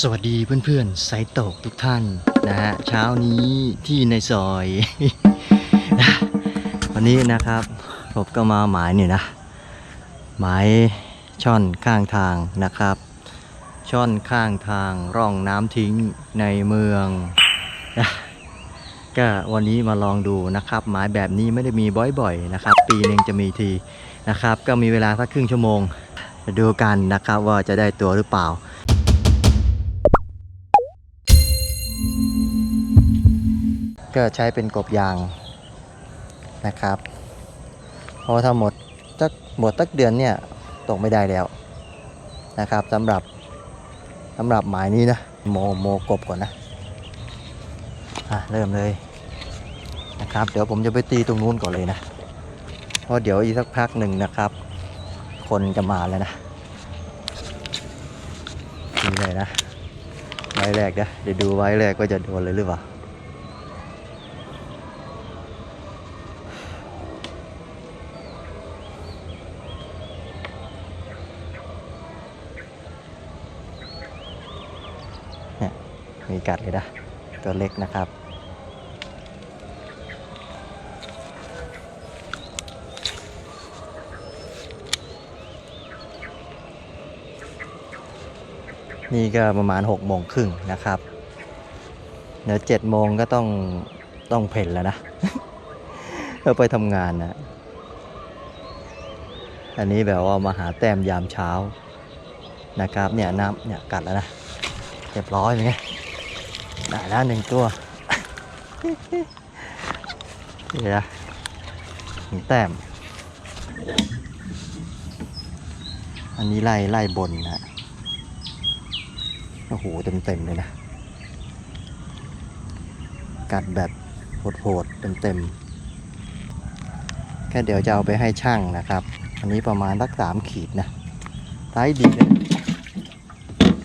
สวัสดีเพื่อนๆสายตกทุกท่านนะฮะเช้านี้ที่ในซอย วันนี้นะครับผมก็มาหมายนี่นะ หมายช่อนข้างทางนะครับ ช่อนข้างทางร่องน้ำทิ้งในเมือง ก็วันนี้มาลองดูนะครับ หมายแบบนี้ไม่ได้มีบ่อยๆนะครับ ปีหนึ่งจะมีทีนะครับ ก็มีเวลาสักครึ่งชั่วโมงดูกันนะครับว่าจะได้ตัวหรือเปล่า ก็ใช้เป็นกบยางนะครับพราะว่าถ้าหมดสักหมดสักเดือนเนี่ยตกไม่ได้แล้วนะครับสำหรับสำหรับหมายนี้นะโมโมกบก่อนนะอะเริ่มเลยนะครับ เดี๋ยวผมจะไปตีตรงนู้นก่อนเลยนะเพราะเดี๋ยวอีกสักพักหนึ่งนะครับ คนจะมาแล้วนะนี่เลยนะไว้แรกนะเดี๋ยวดูไว้แรกว่าจะโดนเลยหรือเปล่า มีกัดเลยนะตัวเล็กนะครับ นี่ก็ประมาณ6กโมงครึ่งนะครับ เดี๋ยวเจ็ดโมงก็ต้องต้องเพ่นแล้วนะเพ่อไปทำงานนะอันนี้แบบว่ามาหาแต้มยามเช้านะครับ เนี่ยน้ำเนี่ยกัดแล้วนะเรียบร้อยเลยไง ได้แล้วหนึ่งตัวเดี๋ยวหนึ่งแต้ม อันนี้ไล่ไล่บนนะโอ้โหเต็มเต็มเลยนะ กัดแบบโหดๆเต็มๆแค่เดี๋ยวจะเอาไปให้ช่างนะครับ อันนี้ประมาณสักสามขีดนะไซส์ดีเลย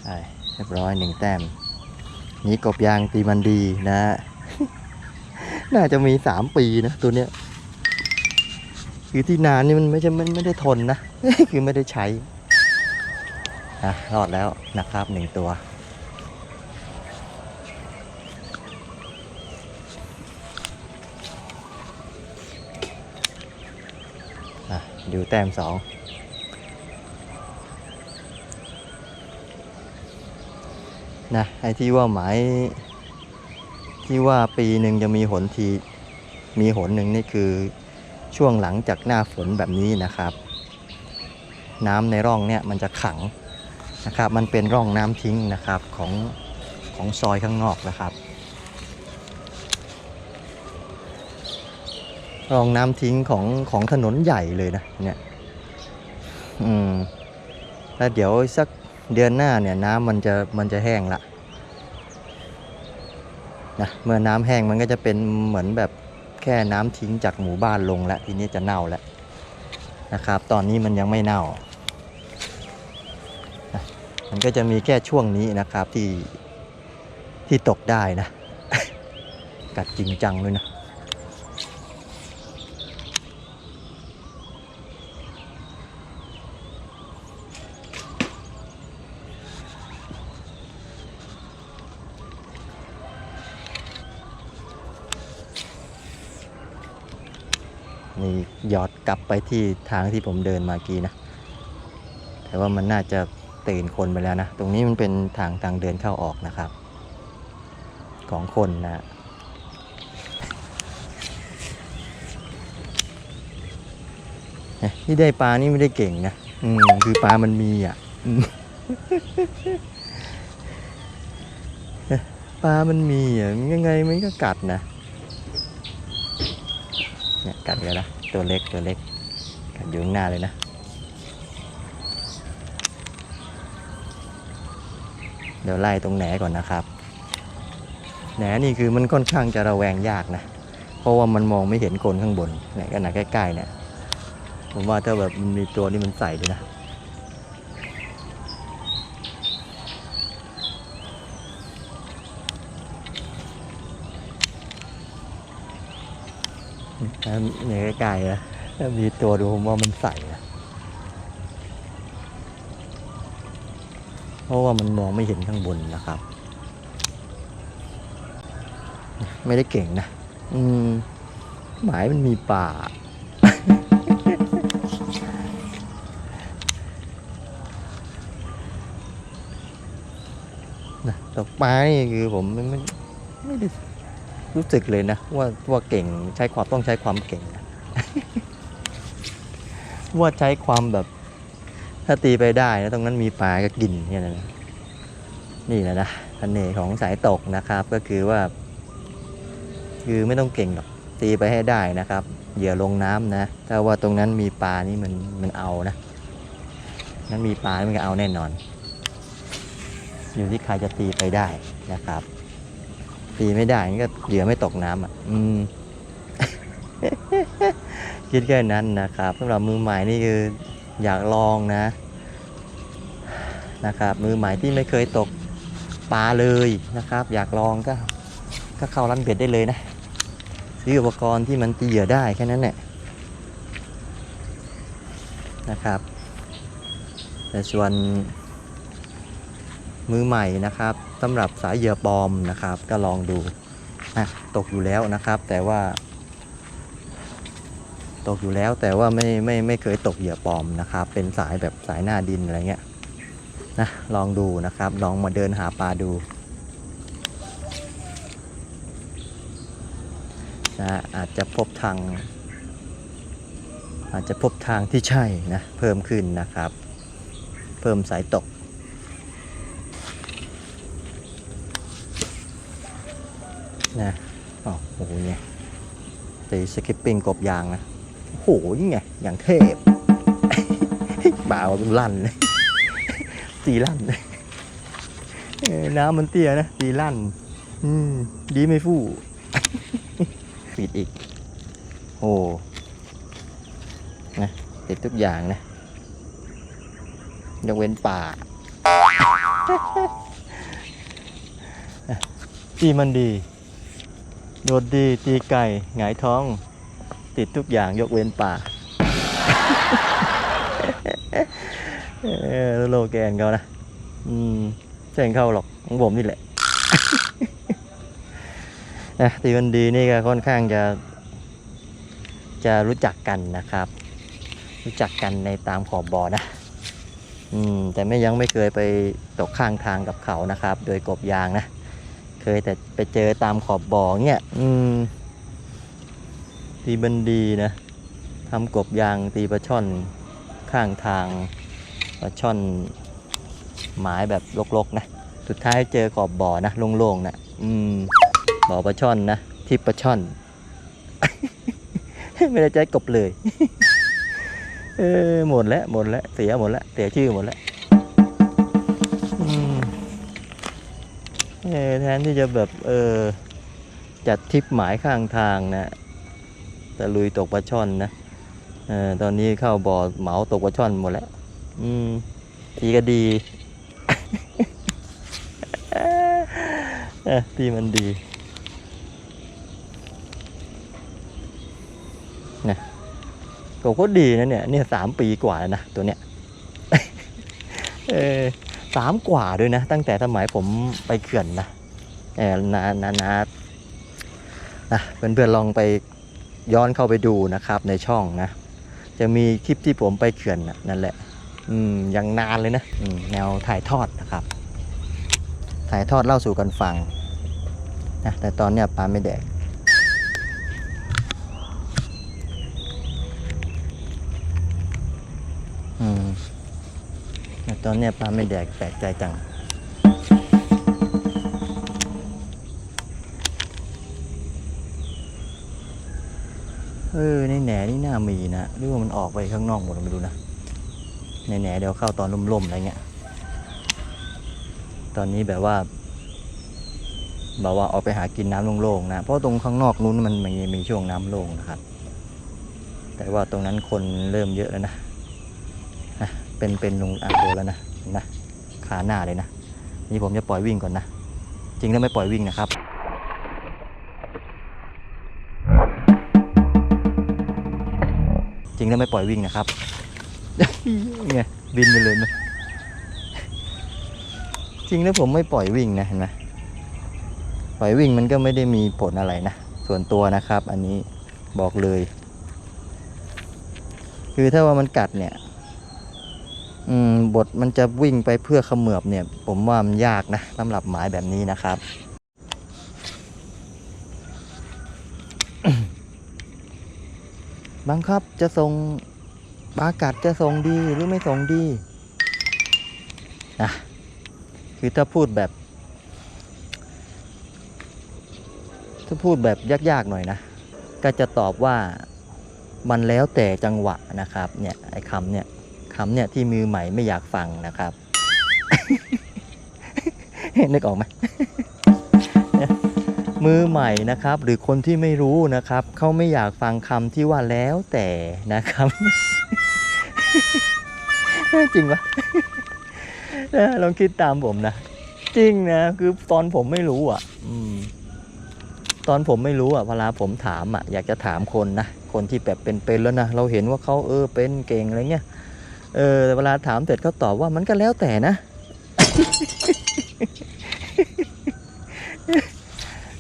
ใช่เรียบร้อยหนึ่งแต้ม นี่กบยางตีมันดีนะ น่าจะมีสามปีนะตัวเนี้ย คือที่นานนี่มันไม่ใช่มันไม่ได้ทนนะ คือไม่ได้ใช้นะรอดแล้วนะครับหนึ่งตัวอะดูแต้มสอง นะไอ้ที่ว่าหมายที่ว่าปีหนึ่งจะมีหนทีมีหนหนึ่งนี่คือช่วงหลังจากหน้าฝนแบบนี้นะครับ น้ำในร่องเนี่ยมันจะขังนะครับ มันเป็นร่องน้ำทิ้งนะครับของของซอยข้างนอกนะครับ ร่องน้ำทิ้งของของถนนใหญ่เลยนะเนี่ย อืมแล้วเดี๋ยวสัก เดือนหน้าเนี่ยน้ำมันจะมันจะแห้งละนะเมื่อน้ำแห้งมันก็จะเป็นเหมือนแบบแค่น้ำทิ้งจากหมู่บ้านลงแล้วทีนี้จะเน่าแล้วนะครับ ตอนนี้มันยังไม่เน่า มันก็จะมีแค่ช่วงนี้นะครับที่ที่ตกได้นะ กัดจริงจังเลยนะ นี่หยอดกลับไปที่ทางที่ผมเดินมากี้นะ แต่ว่ามันน่าจะตื่นคนไปแล้วนะ ตรงนี้มันเป็นทางทางเดินเข้าออกนะครับ ของคนนะที่ได้ปลานี่ไม่ได้เก่งนะ อืมคือปลามันมีอะปลามันมีอะยังไงมันก็กัดนะ เนี่ยกัดเลยนะ ตัวเล็กตัวเล็กอยู่ข้างหน้าเลยนะ เดี๋ยวไล่ตรงแหนก่อนนะครับ แหนนี่คือมันค่อนข้างจะระแวงยากนะ เพราะว่ามันมองไม่เห็นคนข้างบนเนี่ยขนาดใกล้ๆเนี่ย ผมว่าถ้าแบบมันมีตัวนี่มันใส่เลยนะ ถ้าเนี่ยใกลนะถ้ามีตัวดูผมว่ามันใส่นะเพราะว่ามันมองไม่เห็นข้างบนนะครับ ไม่ได้เก่งนะ อืม หมายมันมีป่า นะตกปลานี่คือผมไม่ไม่ได้ รู้สึกเลยนะ ว่าว่าเก่งใช้ความต้องใช้ความเก่งนะว่าใช้ความแบบ ถ้าตีไปได้นะตรงนั้นมีปลาก็กินเนี่ยนะนี่แหละนะเสน่ห์ของสายตกนะครับ ก็คือว่า คือไม่ต้องเก่งหรอกตีไปให้ได้นะครับเหยื่อลงน้ำนะถ้าว่าตรงนั้นมีปลานี่มันมันเอานะนั้นมีปลามันก็เอาแน่นอน อยู่ที่ใครจะตีไปได้นะครับ ตีไม่ได้ก็เหยื่อไม่ตกน้ำอะ อืม คิดแค่นั้นนะครับสำหรับมือใหม่นี่คืออยากลองนะ นะครับ มือใหม่ที่ไม่เคยตกปลาเลยนะครับ อยากลองก็ ก็เข้าร้านเบ็ดได้เลยนะซื้ออุปกรณ์ที่มันตีเหยื่อได้แค่นั้นแหละนะครับ แต่ส่วนมือใหม่นะครับ สำหรับสายเหยื่อปลอมนะครับ ก็ลองดูอะตกอยู่แล้วนะครับ แต่ว่า ตกอยู่แล้วแต่ว่าไม่ไม่ไม่เคยตกเหยื่อปลอมนะครับ เป็นสายแบบสายหน้าดินอะไรเงี้ยนะลองดูนะครับ ลองมาเดินหาปลาดูนะอาจจะพบทาง อาจจะพบทางที่ใช่นะเพิ่มขึ้นนะครับ เพิ่มสายตก นะอ๋อโอ้โหเนี่ย ตีสกิปปิ้งกบยางนะโอ้โหนี่ไง อย่างเทพบ่าวลั่นเลยตีลั่นเลยน้ำมันเตี้ยนะ ตีลั่น อืม ดีไม่ฟู่ปิดอีก โอ้นะติดทุกอย่างนะยกเว้นป่าตีมันดี โดดดีตีไก่หงายท้อง ติดทุกอย่างยกเว้นป่าโลแกนเขานะ อืมเส้นเข้าหรอกของผมนี่แหละนะตีมันดีนี่ก็ค่อนข้างจะ จะรู้จักกันนะครับ รู้จักกันในตามขอบบ่อนะอืมแต่ไม่ยังไม่เคยไปตกข้างทางกับเขานะครับ โดยกบยางนะ เคยแต่ไปเจอตามขอบบ่อเงี้ยอืมตีบันดีนะทำกบยางตีปลาช่อนข้างทางปลาช่อนหมายแบบลกๆนะ สุดท้ายเจอขอบบ่อนะโล่งๆนะอืมบ่อปลาช่อนนะทิปปลาช่อน ไม่ได้ใจกบเลย เออหมดแล้วหมดแล้วเสียหมดแล้วเสียชื่อหมดแล้ว แทนที่จะแบบเออจัดทริปหมายข้างทางนะตะลุยตกปลาช่อนนะเออตอนนี้เข้าบ่อเหมาตกปลาช่อนหมดแล้ว อืมทีก็ดีเออที่มันดีนะก็โคตรดีนะเนี่ย เนี่ยสามปีกว่าแล้วนะตัวเนี้ย เออ สามกว่าด้วยนะ ตั้งแต่สมัยผมไปเขื่อนนะเออนานานานะเพื่อนๆลองไปย้อนเข้าไปดูนะครับในช่องนะ จะมีคลิปที่ผมไปเขื่อนนะนั่นแหละ อืมยังนานเลยนะอืแนวถ่ายทอดนะครับ ถ่ายทอดเล่าสู่กันฟังนะแต่ตอนเนี้ยปลาไม่แดกอืม ตอนนี้ปลาไม่แดกแปลกใจจัง เออในแหนนี่น่ามีนะหรือว่ามันออกไปข้างนอกหมดไม่รู้นะในแหนเดี๋ยวเข้าตอนล่มๆอะไรเงี้ย ตอนนี้แบบว่าแบบว่าออกไปหากินน้ำโล่งๆนะ เพราะตรงข้างนอกนู้นมันมีมีช่วงน้ำโล่งนะครับ แต่ว่าตรงนั้นคนเริ่มเยอะแล้วนะ เป็นเป็นลงอ่างโดนแล้วนะเห็นะขาหน้าเลยนะ นี่ผมจะปล่อยวิ่งก่อนนะ จริงแล้วไม่ปล่อยวิ่งนะครับจริงแล้วไม่ปล่อยวิ่งนะครับไงบินไปเลยนะจริงแล้วผมไม่ปล่อยวิ่งนะเห็นไหมปล่อยวิ่งมันก็ไม่ได้มีผลอะไรนะ ส่วนตัวนะครับ อันนี้บอกเลย คือถ้าว่ามันกัดเนี่ย บทมันจะวิ่งไปเพื่อเขมือบเนี่ย ผมว่ามันยากนะสำหรับหมายแบบนี้นะครับบังคับจะส่งปากัดจะส่งดีหรือไม่ส่งดีนะคือถ้าพูดแบบ ถ้าพูดแบบยากๆหน่อยนะ ก็จะตอบว่ามันแล้วแต่จังหวะนะครับ เนี่ยไอ้คำเนี่ยำเนี่ยที่มือใหม่ไม่อยากฟังนะครับ นึกออกไหมมือใหม่นะครับ หรือคนที่ไม่รู้นะครับเขาไม่อยากฟังคำที่ว่าแล้วแต่นะครับจริงปะลองคิดตามผมนะ จริงนะ คือตอนผมไม่รู้อะตอนผมไม่รู้อะเวลาผมถามอะอยากจะถามคนนะ คนที่แบบเป็นๆแล้วนะ เราเห็นว่าเขาเออเป็นเก่งอะไรเงี้ย เออแต่เวลาถามเสร็จเขาตอบว่ามันก็แล้วแต่นะ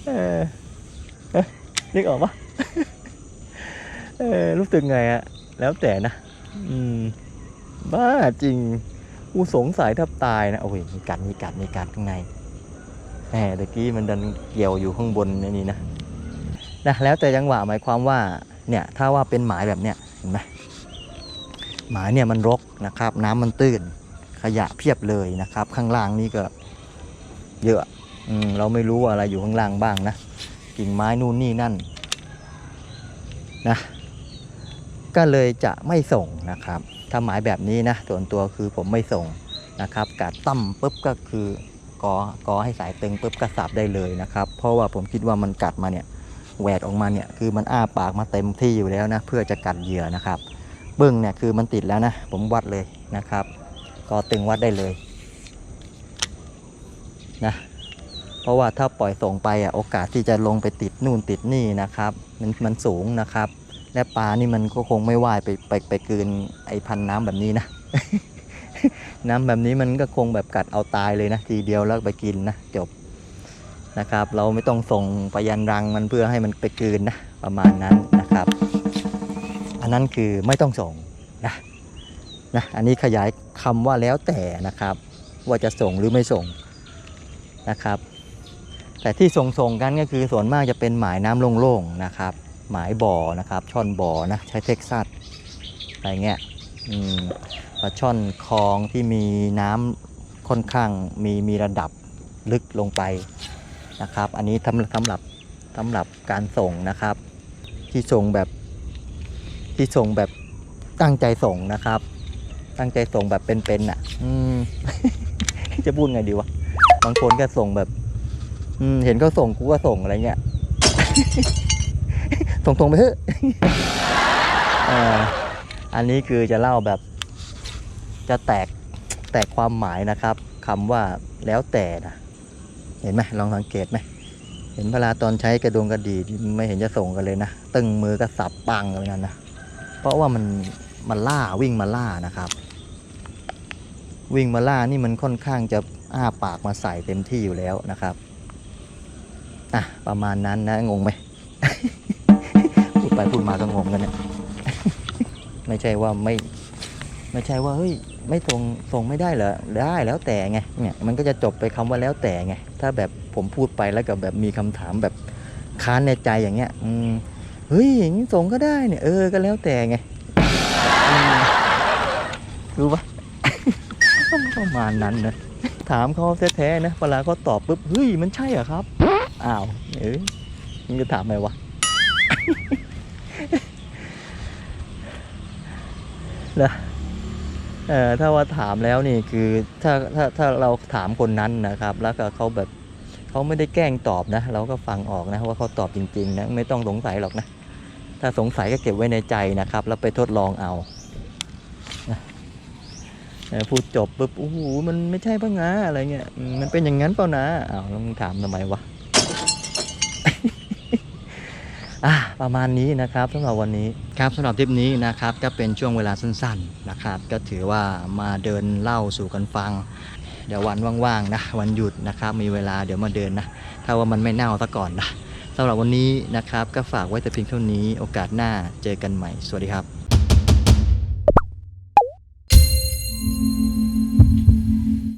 เออนึกออกปะเออรู้สึกไงอะแล้วแต่นะ อืม บ้าจริง กูสงสัยแทบตายนะ โอ้ย มีกัด มีกัด มีกัดข้างในแหมตะกี้มันดันเกี่ยวอยู่ข้างบนในนี่นะ นะ แล้วแต่จังหวะหมายความว่า เนี่ย ถ้าว่าเป็นหมายแบบเนี้ย เห็นไหม หมาเนี่ยมันรกนะครับ น้ำมันตื้นขยะเพียบเลยนะครับ ข้างล่างนี่ก็เยอะอืมเราไม่รู้อะไรอยู่ข้างล่างบ้างนะกิ่งไม้นู่นนี่นั่นนะก็เลยจะไม่ส่งนะครับ ถ้าหมายแบบนี้นะส่วนตัวคือผมไม่ส่งนะครับกัดตั้มปุ๊บก็คือกอกอให้สายตึงปุ๊บก็สับได้เลยนะครับ เพราะว่าผมคิดว่ามันกัดมาเนี่ยแหวกออกมาเนี่ยคือมันอ้าปากมาเต็มที่อยู่แล้วนะเพื่อจะกัดเหยื่อนะครับ เบื้องเนี่ยคือมันติดแล้วนะ ผมวัดเลยนะครับ ก็ตึงวัดได้เลยนะเพราะว่าถ้าปล่อยส่งไปอะโอกาสที่จะลงไปติดนู่นติดนี่นะครับมันมันสูงนะครับ และปลานี่มันก็คงไม่ว่ายไปไปไปกลืนไอพันน้ำแบบนี้นะ น้ำแบบนี้มันก็คงแบบกัดเอาตายเลยนะทีเดียวแล้วไปกินนะจบนะครับ เราไม่ต้องส่งไปยันรังมันเพื่อให้มันไปกลืนนะประมาณนั้น อันนั้นคือไม่ต้องส่งนะนะอันนี้ขยายคำว่าแล้วแต่นะครับ ว่าจะส่งหรือไม่ส่งนะครับ แต่ที่ส่งๆกันก็คือส่วนมากจะเป็นหมายน้ำโล่งๆนะครับ หมายบ่อนะครับ ช่อนบ่อนะใช้เท็กซัสอะไรเงี้ยอืมปลาช่อนคลองที่มีน้ำค่อนข้างมีมีระดับลึกลงไปนะครับ อันนี้สำสำหรับสำหรับการส่งนะครับ ที่ส่งแบบ ที่ส่งแบบตั้งใจส่งนะครับ ตั้งใจส่งแบบเป็นๆอะ อืม จะพูดไงดีวะบางคนก็ส่งแบบ อืม เห็นเขาส่งกูก็ส่งอะไรเงี้ย ส่งตรงไปเถอะอันนี้คือจะเล่าแบบ จะแตกแตกความหมายนะครับคำว่าแล้วแต่นะเห็นไหมลองสังเกตไหมเห็นเวลาตอนใช้กระดงกระดีไม่เห็นจะส่งกันเลยนะ ตึงมือก็สับปังกันนั่นนะ เพราะว่ามันมันล่าวิ่งมาล่านะครับ วิ่งมาล่านี่มันค่อนข้างจะอ้าปากมาใส่เต็มที่อยู่แล้วนะครับอะประมาณนั้นนะงงไหมพูดไปพูดมาก็งงกันเนี่ยไม่ใช่ว่าไม่ไม่ใช่ว่าเฮ้ยไม่ส่งส่งไม่ได้เหรอได้แล้วแต่ไงเนี่ยมันก็จะจบไปคำว่าแล้วแต่ไงถ้าแบบผมพูดไปแล้วก็แบบมีคำถามแบบค้านในใจอย่างเงี้ย อืม เฮ้ยอย่างนี้ส่งก็ได้เนี่ยเออก็แล้วแต่ไงรู้ปะประมาณนั้นนะถามเขาแท้ๆนะเวลาเขาตอบปุ๊บเฮ้ยมันใช่เหรอครับอ้าวเอ้ยมึงจะถามไหมวะนะเอ่อถ้าว่าถามแล้วนี่คือถ้าถ้าถ้าเราถามคนนั้นนะครับ แล้วก็เขาแบบเขาไม่ได้แกล้งตอบนะ เราก็ฟังออกนะว่าเขาตอบจริงๆนะไม่ต้องสงสัยหรอกนะ ถ้าสงสัยก็เก็บไว้ในใจนะครับ แล้วไปทดลองเอาพูดจบปุ๊บโอ้โหมันไม่ใช่ปะงะอะไรเงี้ยมมันเป็นอย่างนั้นเปล่านะอ้าวแล้วมึงถามทำไมวะอะประมาณนี้นะครับสำหรับวันนี้ครับสำหรับทริปนี้นะครับก็เป็นช่วงเวลาสั้นๆนะครับ ก็ถือว่ามาเดินเล่าสู่กันฟัง เดี๋ยววันว่างๆนะวันหยุดนะครับ มีเวลาเดี๋ยวมาเดินนะถ้าว่ามันไม่เน่าซะก่อนนะ สำหรับวันนี้นะครับ ก็ฝากไว้แต่เพียงเท่านี้โอกาสหน้าเจอกันใหม่ สวัสดีครับ